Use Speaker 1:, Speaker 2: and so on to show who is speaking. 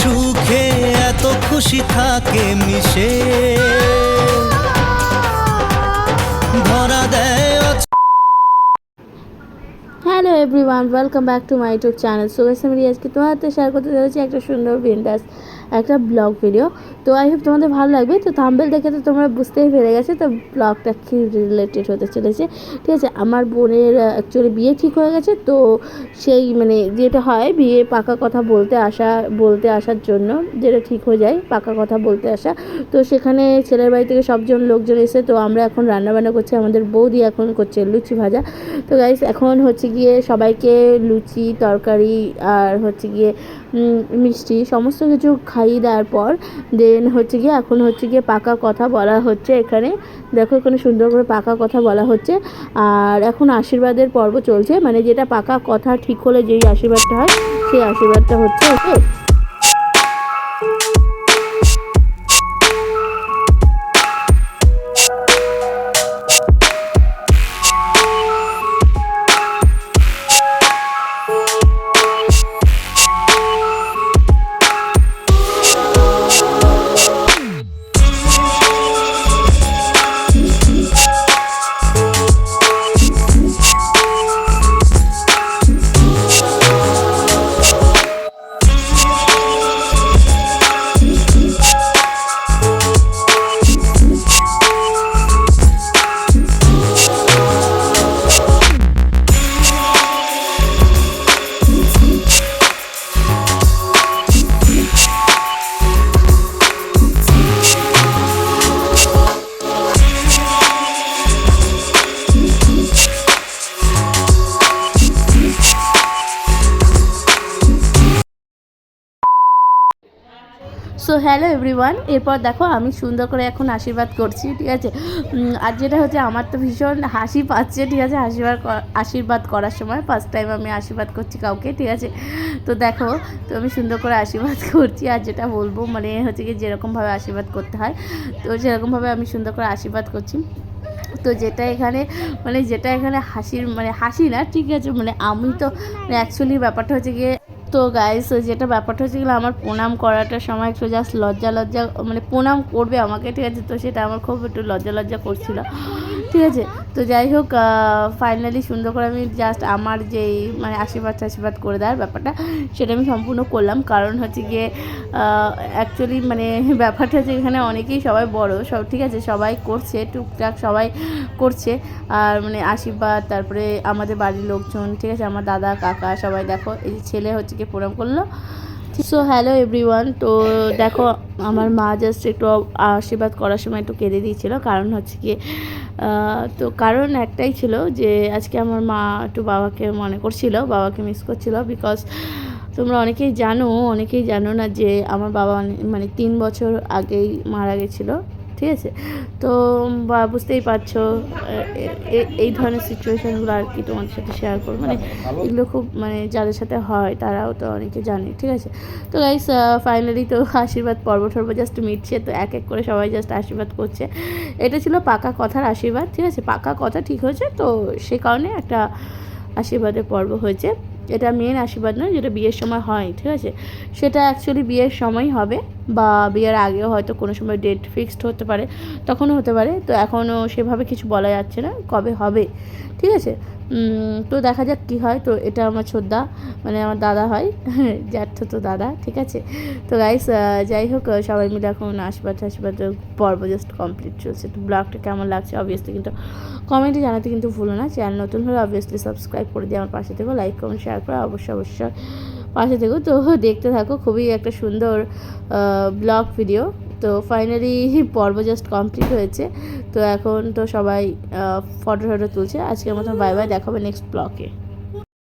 Speaker 1: সুখে এত খুশি থাকে মিশে। ধরা দেয়
Speaker 2: hello everyone welcome back to my YouTube channel so guys আমি আজকে তোমার হাতে শেয়ার করতে চলেছি একটা সুন্দর বিন্দাস একটা ব্লগ ভিডিও তো আই হোপ তোমাদের ভালো লাগবে। তো থাম্বেল দেখে তো তোমরা বুঝতেই পেরে গেছে। তো ব্লগটা কী রিলেটেড হতে চলেছে। ঠিক আছে, আমার বোনের অ্যাকচুয়ালি বিয়ে ঠিক হয়ে গেছে। তো সেই মানে যেটা হয় বিয়ে পাকা কথা বলতে আসা, বলতে আসার জন্য যেটা ঠিক হয়ে যায়, পাকা কথা বলতে আসা। তো সেখানে ছেলের বাড়ি থেকে সবজন লোকজন এসে, তো আমরা এখন রান্নাবান্না করছি। আমাদের বৌদি এখন করছে লুচি ভাজা। তো গাইস এখন হচ্ছে গিয়ে সবাইকে লুচি, তরকারি আর হচ্ছে গিয়ে মিষ্টি, সমস্ত কিছু খাইয়ে দেওয়ার পর দেন হচ্ছে গিয়ে এখন হচ্ছে গিয়ে পাকা কথা বলা হচ্ছে এখানে। দেখো এখানে সুন্দর করে পাকা কথা বলা হচ্ছে। আর এখন আশীর্বাদের পর্ব চলছে। মানে যেটা পাকা কথা ঠিক হলে যেই আশীর্বাদটা হয়, সেই আশীর্বাদটা হচ্ছে, ওকে? সো হ্যালো এভরিওয়ান এরপর দেখো, আমি সুন্দর করে এখন আশীর্বাদ করছি, ঠিক আছে? আর যেটা হচ্ছে, আমার তো ভীষণ হাসি পাচ্ছে, ঠিক আছে? আশীর্বাদ আশীর্বাদ করার সময় ফার্স্ট টাইম আমি আশীর্বাদ করছি কাউকে, ঠিক আছে? তো দেখো, তো আমি সুন্দর করে আশীর্বাদ করছি, আর যেটা বলব মানে হচ্ছে কি, যেরকমভাবে আশীর্বাদ করতে হয়, তো সেরকমভাবে আমি সুন্দর করে আশীর্বাদ করছি। তো যেটা এখানে মানে যেটা এখানে হাসির মানে হাসি না, ঠিক আছে? মানে আমি তো অ্যাকচুয়ালি ব্যাপারটা হচ্ছে গিয়ে তো গাইস যেটা ব্যাপারটা হচ্ছে আমার প্রণাম করাটার সময় একটু জাস্ট লজ্জা লজ্জা মানে প্রণাম করবে আমাকে, ঠিক আছে? তো সেটা আমার খুব একটু লজ্জা লজ্জা করছিল। ঠিক আছে? তো যাই হোক ফাইনালি সুন্দর করে আমি জাস্ট আমার যেই মানে আশীর্বাদ আশীর্বাদ করে দেওয়ার ব্যাপারটা, সেটা আমি সম্পূর্ণ করলাম। কারণ হচ্ছে গিয়ে অ্যাকচুয়ালি মানে ব্যাপারটা হচ্ছে এখানে অনেকেই সবাই বড়, সব ঠিক আছে, সবাই করছে, টুকটাক সবাই করছে। আর মানে আশীর্বাদ, তারপরে আমাদের বাড়ির লোকজন, ঠিক আছে, আমার দাদা, কাকা সবাই দেখো, এই ছেলে হচ্ছে গিয়ে প্রণাম করল। সো হ্যালো এভরিওয়ান তো দেখো, আমার মা জাস্ট একটু আশীর্বাদ করার সময় একটু কেঁদে দিয়েছিল। কারণ হচ্ছে কি তো কারণ একটাই ছিল যে, আজকে আমার মা একটু বাবাকে মনে করছিল, বাবাকে মিস করছিল বিকজ তোমরা অনেকেই জানো অনেকেই জানো না যে, আমার বাবা মানে তিন বছর আগেই মারা গেছিল। ঠিক আছে? তো বা বুঝতেই পারছ এই ধরনের সিচুয়েশানগুলো আর কি তোমাদের সাথে শেয়ার করব। মানে এগুলো খুব মানে যাদের সাথে হয় তারাও তো অনেকে জানে ঠিক আছে? তো গাইস ফাইনালি তো আশীর্বাদ পর্ব টর্ব জাস্ট মিটছে তো এক এক করে সবাই জাস্ট আশীর্বাদ করছে। এটা ছিল পাকা কথার আশীর্বাদ ঠিক আছে? পাকা কথা ঠিক হয়েছে তো সে কারণে একটা আশীর্বাদের পর্ব হয়েছে। এটা মেন আশীর্বাদ নয়, যেটা বিয়ের সময় হয়, ঠিক আছে? সেটা অ্যাকচুয়ালি বিয়ের সময় হবে, বা বিয়ের আগেও হয়তো কোনো সময় ডেট ফিক্সড হতে পারে, তখনও হতে পারে, তো এখনও সেভাবে কিছু বলা যাচ্ছে না কবে হবে, ঠিক আছে? তো দেখা যাক কী হয়। তো এটা আমার ছোদ্দা মানে আমার দাদা হয়। জ্যাঠো তো দাদা, ঠিক আছে? তো গাইস যাই হোক সবাই মিলে এখন আশীর্বাদ আশীর্বাদ পর্ব জাস্ট কমপ্লিট চলছে। তো ব্লগটা কেমন লাগছে অবভিয়াসলি কিন্তু কমেন্টে জানাতে কিন্তু ভুলো না। চ্যানেল নতুন হলে অবভিয়াসলি সাবস্ক্রাইব করে দিয়ে আমার পাশে থেকো লাইক কমেন্ট শেয়ার করে, অবশ্যই অবশ্যই পাশে থেকো। তো দেখতে থাকো, খুবই একটা সুন্দর ব্লগ ভিডিও তো ফাইনালি পর্ব জাস্ট কমপ্লিট হয়েছে। তো এখন তো সবাই ফটো টটো তুলছে। আজকের মতন বাই বাই দেখাবে নেক্সট ব্লগে